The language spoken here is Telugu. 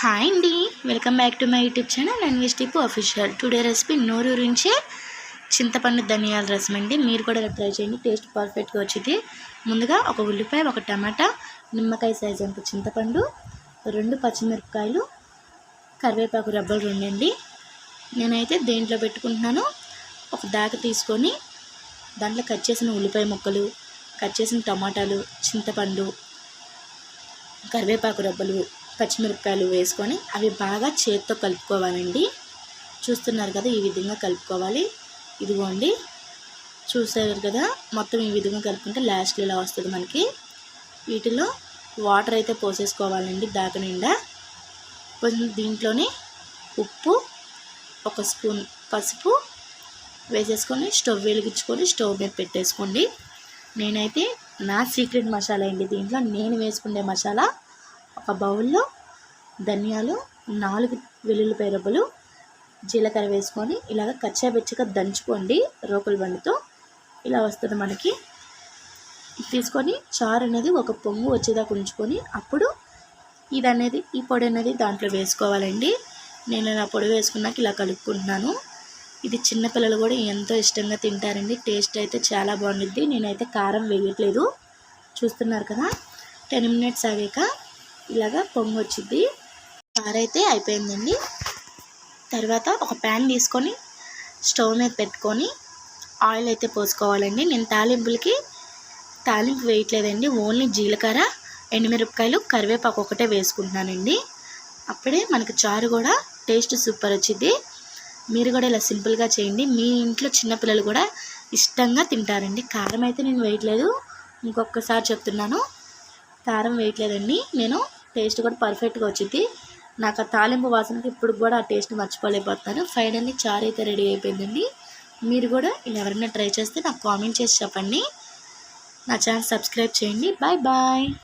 హాయ్ అండి welcome back to my YouTube channel Anvesh Tippu official today recipe నోరు గురించి చింతపండు ధనియాల రసం అండి. మీరు కూడా ట్రై చేయండి. టేస్ట్ పర్ఫెక్ట్గా వచ్చింది. ముందుగా ఒక ఉల్లిపాయ ఒక టమాటా నిమ్మకాయ సైజ్ అంత చింతపండు రెండు పచ్చిమిరపకాయలు కరివేపాకు రబ్బలు రెండండి నేనైతే దేంట్లో పెట్టుకుంటున్నాను ఒక దాక తీసుకొని దాంట్లో కట్ చేసిన ఉల్లిపాయ ముక్కలు కట్ చేసిన టమాటాలు చింతపండు కరివేపాకు రబ్బలు పచ్చిమిరపకాయలు వేసుకొని అవి బాగా చేతితో కలుపుకోవాలండి. చూస్తున్నారు కదా ఈ విధంగా కలుపుకోవాలి. ఇదిగోండి చూసారు కదా మొత్తం ఈ విధంగా కలుపుకుంటే లాస్ట్లో ఇలా వస్తుంది మనకి. వీటిలో వాటర్ అయితే పోసేసుకోవాలండి దాక నిండా. కొంచెం దీంట్లోనే ఉప్పు ఒక స్పూన్ పసుపు వేసేసుకొని స్టవ్ వెలిగించుకొని స్టవ్ మీద పెట్టేసుకోండి. నేనైతే నా సీక్రెట్ మసాలా అండి దీంట్లో. నేను వేసుకునే మసాలా ఒక బౌల్లో ధనియాలు నాలుగు వెల్లుల్లిపాయ రబ్బలు జీలకర్ర వేసుకొని ఇలాగ కచ్చాబెచ్చగా దంచుకోండి రోకల బండితో. ఇలా వస్తుంది మనకి. తీసుకొని చారు అనేది ఒక పొంగు వచ్చేదాకా ఉంచుకొని అప్పుడు ఇది అనేది ఈ పొడి అనేది దాంట్లో వేసుకోవాలండి. నేను నా పొడి వేసుకున్నాక ఇలా కలుపుకుంటున్నాను. ఇది చిన్నపిల్లలు కూడా ఎంతో ఇష్టంగా తింటారండి. టేస్ట్ అయితే చాలా బాగుంటుంది నేనైతే కారం వేయట్లేదు. చూస్తున్నారు కదా? టెన్ మినిట్స్ ఆగాక ఇలాగా పొంగు వచ్చింది చారైతే అయిపోయిందండి. తర్వాత ఒక ప్యాన్ తీసుకొని స్టవ్ మీద పెట్టుకొని ఆయిల్ అయితే పోసుకోవాలండి. నేను తాలింపులకి తాలింపు వేయట్లేదండి. ఓన్లీ జీలకర్ర ఎండుమిరపకాయలు కరివేపాకు ఒకటే వేసుకుంటున్నానండి. అప్పుడే మనకి చారు కూడా టేస్ట్ సూపర్ వచ్చింది మీరు కూడా ఇలా సింపుల్గా చేయండి. మీ ఇంట్లో చిన్నపిల్లలు కూడా ఇష్టంగా తింటారండి. కారం అయితే నేను వేయట్లేదు. ఇంకొకసారి చెప్తున్నాను. కారం వేయట్లేదండి. నేను టేస్ట్ కూడా పర్ఫెక్ట్గా వచ్చింది నాకు ఆ తాలింపు వాసనకి ఇప్పుడు కూడా ఆ టేస్ట్ మర్చిపోలేకపోతున్నాను. ఫైనల్లీ చారు అయితే రెడీ అయిపోయిందండి. మీరు కూడా ఇలా ఎవరైనా ట్రై చేస్తే నాకు కామెంట్ చేసి చెప్పండి. నా ఛానల్ సబ్స్క్రైబ్ చేయండి. Bye bye.